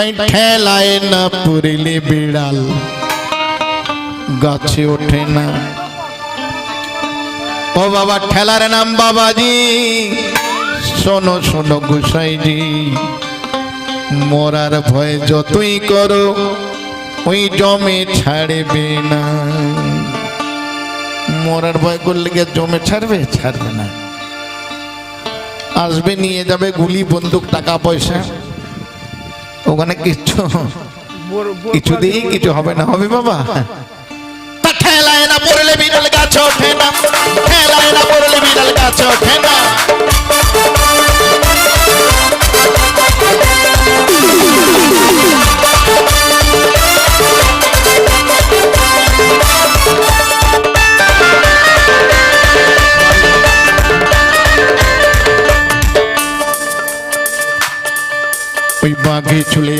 তাই ঠেলায় না পড়লে বিড়াল। গাছে ওঠে না। ও বাবা, ঠেলার নাম বাবাজি। শোনো শোনো গোসাইজি। মরার ভয় যতই করো, ওই জমে ছাড়বে না। মরার ভয় করলে জমে ছাড়বে? ছাড়বে না। আসবে, নিয়ে যাবে গুলি, বন্দুক, টাকা, পয়সা। ওখানে কিছু দিয়েই কিছু হবে না, হবে বাবা। ঠেলায় না পড়লে বিড়াল গাছ ওঠে না, ঠেলায় না পড়লে বিড়াল গাছ ওঠে না। ওই বাঘে চলে